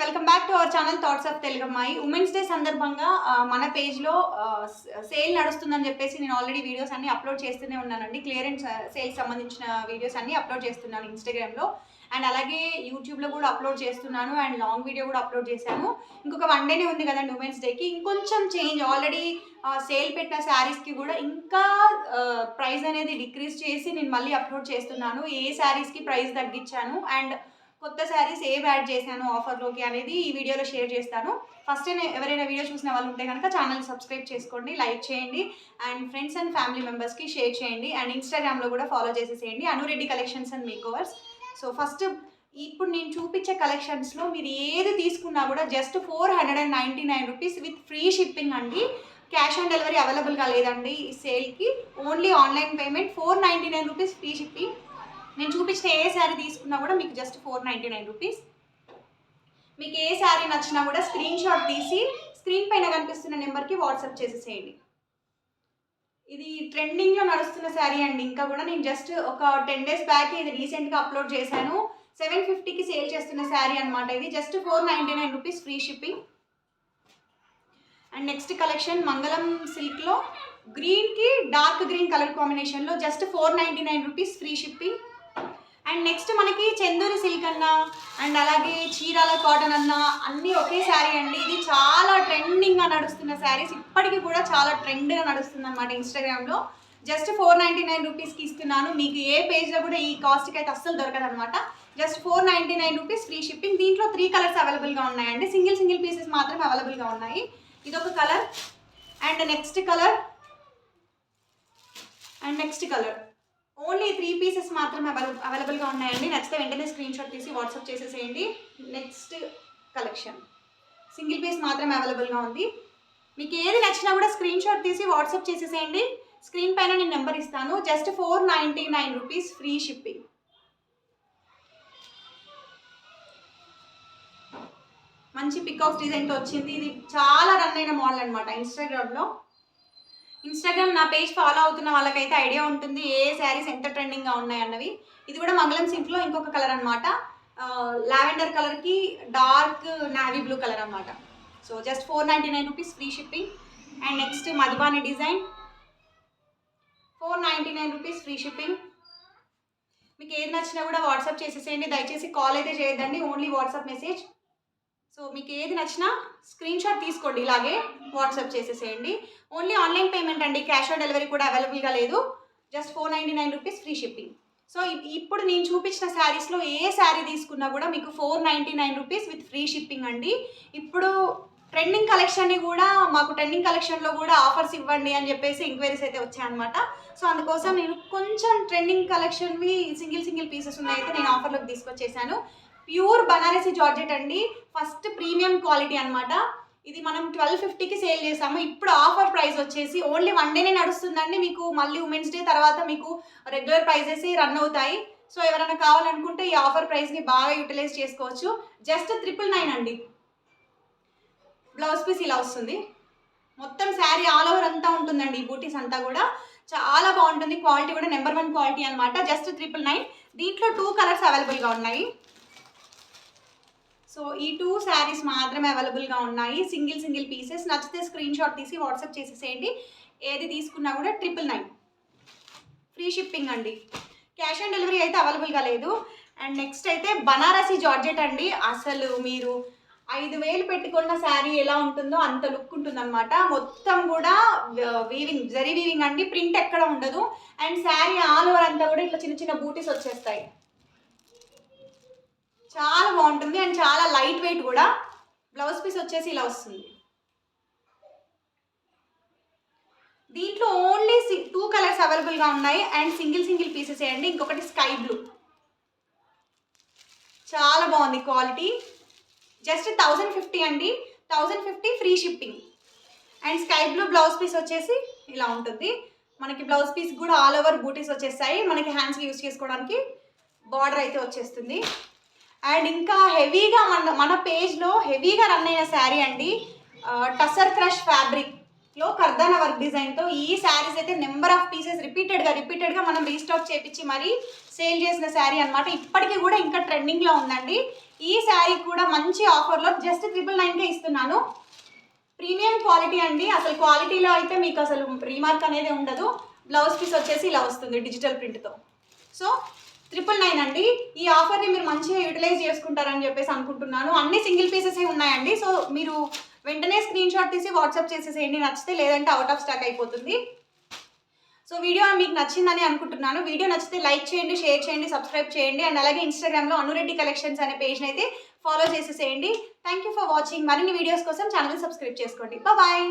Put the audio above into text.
Welcome back to our channel thoughts of తెలుగమ్మాయి women's day సందర్భంగా మన పేజ్లో సేల్ నడుస్తుందని చెప్పేసి నేను ఆల్రెడీ వీడియోస్ అన్ని అప్లోడ్ చేస్తూనే ఉన్నానండి. క్లియరెన్స్ సేల్ సంబంధించిన వీడియోస్ అన్ని అప్లోడ్ చేస్తున్నాను ఇన్స్టాగ్రామ్లో అండ్ అలాగే యూట్యూబ్లో కూడా అప్లోడ్ చేస్తున్నాను అండ్ లాంగ్ వీడియో కూడా అప్లోడ్ చేశాను. ఇంకొక వన్ డేనే ఉంది కదండి ఉమెన్స్ డేకి ఇంకొంచెం చేంజ్ ఆల్రెడీ సేల్ పెట్టిన శారీస్కి కూడా ఇంకా ప్రైస్ అనేది డిక్రీజ్ చేసి నేను మళ్ళీ అప్లోడ్ చేస్తున్నాను. ఏ శారీస్కి ప్రైస్ తగ్గించాను. అండ్ కొత్త శారీస్ ఏం యాడ్ చేశాను ఆఫర్లోకి అనేది ఈ వీడియోలో షేర్ చేస్తాను. ఫస్ట్ ఎవరైనా వీడియో చూసిన వాళ్ళు ఉంటే కనుక ఛానల్ సబ్స్క్రైబ్ చేసుకోండి లైక్ చేయండి అండ్ ఫ్రెండ్స్ అండ్ ఫ్యామిలీ మెంబర్స్కి షేర్ చేయండి అండ్ ఇన్స్టాగ్రామ్లో కూడా ఫాలో చేసేసేయండి. Anu Reddy collections and makeovers. So first ఇప్పుడు నేను చూపించే కలెక్షన్స్లో మీరు ఏది తీసుకున్నా కూడా just four hundred and ninety nine rupees with free shipping అండి. క్యాష్ ఆన్ డెలివరీ అవైలబుల్గా లేదండి ఈ సేల్కి. Only online payment four ninety nine rupees free shipping. నేను చూపించిన ఏ శారీ తీసుకున్నా కూడా మీకు just four ninety nine rupees మీకు ఏ శారీ నచ్చినా కూడా స్క్రీన్ షాట్ తీసి స్క్రీన్ పైన కనిపిస్తున్న నెంబర్కి వాట్సాప్ చేసేసేయండి. ఇది ట్రెండింగ్లో నడుస్తున్న శారీ అండి. ఇంకా కూడా నేను జస్ట్ ఒక టెన్ డేస్ బ్యాక్ ఇది రీసెంట్గా అప్లోడ్ చేశాను. సెవెన్ ఫిఫ్టీకి సేల్ చేస్తున్న శారీ అనమాట ఇది. Just four ninety nine rupees free shipping and next collection Mangalam సిల్క్లో గ్రీన్కి డార్క్ గ్రీన్ కలర్ కాంబినేషన్లో just four ninety nine rupees free shipping and next మనకి చందూరి సిల్క్ అన్న అండ్ అలాగే చీరాల కాటన్ అన్న అన్నీ ఒకే శారీ అండి. ఇది చాలా ట్రెండింగ్గా నడుస్తున్న శారీస్ ఇప్పటికీ కూడా చాలా ట్రెండ్గా నడుస్తుంది అనమాట ఇన్స్టాగ్రామ్లో జస్ట్ ఫోర్ నైంటీ నైన్ రూపీస్కి ఇస్తున్నాను. మీకు ఏ పేజ్లో కూడా ఈ కాస్ట్కి అయితే అస్సలు దొరకదు అనమాట just four ninety nine rupees free shipping దీంట్లో త్రీ కలర్స్ అవైలబుల్గా ఉన్నాయండి. సింగిల్ సింగిల్ పీసెస్ మాత్రమే అవైలబుల్గా ఉన్నాయి. ఇదొక colour and next colour and next colour only three pieces మాత్రమే అవైలబుల్ అవైలబుల్గా ఉన్నాయండి. నచ్చితే వెంటనే స్క్రీన్ షాట్ తీసి వాట్సాప్ చేసేసేయండి. Next collection. సింగిల్ పీస్ మాత్రమే అవైలబుల్గా ఉంది. మీకు ఏది నచ్చినా కూడా స్క్రీన్ షాట్ తీసి వాట్సాప్ చేసేసేయండి. స్క్రీన్ పైన నేను నెంబర్ ఇస్తాను. Just four ninety nine rupees free shipping. మంచి పికాక్స్ డిజైన్తో వచ్చింది. ఇది చాలా రన్ అయిన మోడల్ అనమాట ఇన్స్టాగ్రామ్లో ఇన్స్టాగ్రామ్ నా పేజ్ ఫాలో అవుతున్న వాళ్ళకైతే ఐడియా ఉంటుంది. ఏ శారీస్ ఎంత ట్రెండింగ్గా ఉన్నాయి అన్నవి. ఇది కూడా మంగళం సింక్లో ఇంకొక కలర్ అనమాట లావెండర్ కలర్కి డార్క్ నావీ బ్లూ కలర్ అనమాట so just four ninety nine rupees free shipping and next Madhubani design four ninety nine rupees free shipping మీకు ఏది నచ్చినా కూడా వాట్సాప్ చేసేసేయండి. దయచేసి కాల్ అయితే చేయొద్దండి. ఓన్లీ వాట్సాప్ మెసేజ్ సో మీకు ఏది నచ్చినా స్క్రీన్ షాట్ తీసుకోండి ఇలాగే. వాట్సాప్ చేసేసేయండి. ఓన్లీ ఆన్లైన్ పేమెంట్ అండి. క్యాష్ ఆన్ డెలివరీ కూడా అవైలబుల్గా లేదు. Just four ninety nine rupees free shipping. So ఇప్పుడు నేను చూపించిన శారీస్లో ఏ శారీ తీసుకున్నా కూడా మీకు four ninety nine rupees with free shipping అండి. ఇప్పుడు ట్రెండింగ్ కలెక్షన్ని కూడా మాకు ట్రెండింగ్ కలెక్షన్లో కూడా ఆఫర్స్ ఇవ్వండి అని చెప్పేసి ఎంక్వైరీస్ అయితే వచ్చాయన్నమాట. సో అందుకోసం నేను కొంచెం ట్రెండింగ్ కలెక్షన్వి సింగిల్ సింగిల్ పీసెస్ ఉన్నాయైతే నేను ఆఫర్లోకి తీసుకొచ్చేసాను. ప్యూర్ బనారసి జార్జెట్ అండి. ఫస్ట్ ప్రీమియం క్వాలిటీ అనమాట ఇది మనం ట్వెల్వ్ ఫిఫ్టీకి సేల్ చేసాము. ఇప్పుడు ఆఫర్ ప్రైస్ వచ్చేసి ఓన్లీ వన్ డేనే నడుస్తుందండి. మీకు మళ్ళీ ఉమెన్స్ డే తర్వాత మీకు రెగ్యులర్ ప్రైజెస్ రన్ అవుతాయి. సో ఎవరైనా కావాలనుకుంటే ఈ ఆఫర్ ప్రైస్ని బాగా యూటిలైజ్ చేసుకోవచ్చు. జస్ట్ ట్రిపుల్ నైన్ అండి. బ్లౌజ్ పీస్ ఇలా వస్తుంది. మొత్తం శారీ ఆల్ ఓవర్ అంతా ఉంటుందండి. ఈ బూటీస్ అంతా కూడా చాలా బాగుంటుంది. క్వాలిటీ కూడా నెంబర్ వన్ క్వాలిటీ అనమాట జస్ట్ ట్రిపుల్ నైన్ దీంట్లో టూ కలర్స్ అవైలబుల్గా ఉన్నాయి. సో ఈ టూ శారీస్ మాత్రమే అవైలబుల్గా ఉన్నాయి. సింగిల్ సింగిల్ పీసెస్ నచ్చితే స్క్రీన్ షాట్ తీసి వాట్సాప్ చేసేసేయండి. ఏది తీసుకున్నా కూడా ట్రిపుల్ నైన్ ఫ్రీ షిప్పింగ్ అండి. క్యాష్ ఆన్ డెలివరీ అయితే అవైలబుల్గా లేదు. అండ్ నెక్స్ట్ అయితే బనారసి జార్జెట్ అండి. అసలు మీరు ఐదు వేలు పెట్టుకున్న శారీ ఎలా ఉంటుందో అంత లుక్ ఉంటుందన్నమాట. మొత్తం కూడా వీవింగ్ జరీ వీవింగ్ అండి. ప్రింట్ ఎక్కడ ఉండదు. అండ్ శారీ ఆల్ ఓవర్ అంతా కూడా ఇట్లా చిన్న చిన్న బూటీస్ వచ్చేస్తాయి. చాలా బాగుంటుంది అండ్ చాలా లైట్ వెయిట్ కూడా. బ్లౌజ్ పీస్ వచ్చేసి ఇలా వస్తుంది. దీంట్లో ఓన్లీ టూ కలర్స్ అవైలబుల్గా ఉన్నాయి. అండ్ సింగిల్ సింగిల్ పీసెస్ వేయండి ఇంకొకటి స్కై బ్లూ. చాలా బాగుంది క్వాలిటీ. జస్ట్ థౌజండ్ ఫిఫ్టీ అండి. Thousand fifty free shipping. And sky blue blouse piece వచ్చేసి ఇలా ఉంటుంది. మనకి బ్లౌజ్ పీస్ కూడా ఆల్ ఓవర్ బూటీస్ వచ్చేస్తాయి. మనకి హ్యాండ్స్కి యూస్ చేసుకోవడానికి బార్డర్ అయితే వచ్చేస్తుంది. అండ్ ఇంకా హెవీగా మన మన పేజ్లో హెవీగా రన్ అయిన శారీ అండి టసర్ క్రష్ ఫ్యాబ్రిక్లో కర్దానా వర్క్ డిజైన్తో ఈ శారీస్ అయితే నెంబర్ ఆఫ్ పీసెస్ రిపీటెడ్గా రిపీటెడ్గా మనం రీస్టాక్ చేపించి మరీ సేల్ చేసిన శారీ అనమాట ఇప్పటికీ కూడా ఇంకా ట్రెండింగ్లో ఉందండి. ఈ శారీ కూడా మంచి ఆఫర్లో జస్ట్ ట్రిపుల్ నైన్కే ఇస్తున్నాను. ప్రీమియం క్వాలిటీ అండి. అసలు క్వాలిటీలో అయితే మీకు అసలు రీమార్క్ అనేది ఉండదు. బ్లౌజ్ పీస్ వచ్చేసి ఇలా వస్తుంది డిజిటల్ ప్రింట్తో సో ట్రిపుల్ నైన్ అండి. ఈ ఆఫర్ని మీరు మంచిగా యూటిలైజ్ చేసుకుంటారని చెప్పేసి అనుకుంటున్నాను. అన్ని సింగిల్ పీసెస్ ఉన్నాయండి. సో మీరు వెంటనే స్క్రీన్ షాట్ తీసి వాట్సాప్ చేసేసేయండి. నచ్చితే లేదంటే అవుట్ ఆఫ్ స్టాక్ అయిపోతుంది. సో వీడియో మీకు నచ్చిందని అనుకుంటున్నాను. వీడియో నచ్చితే లైక్ చేయండి షేర్ చేయండి సబ్స్క్రైబ్ చేయండి. అండ్ అలాగే ఇన్స్టాగ్రామ్లో అనురెడ్డి కలెక్షన్స్ అనే పేజ్ని అయితే ఫాలో చేసేసేయండి. థ్యాంక్ యూ ఫర్ వాచింగ్ మరిన్ని వీడియోస్ కోసం ఛానల్ సబ్స్క్రైబ్ చేసుకోండి. బాయ్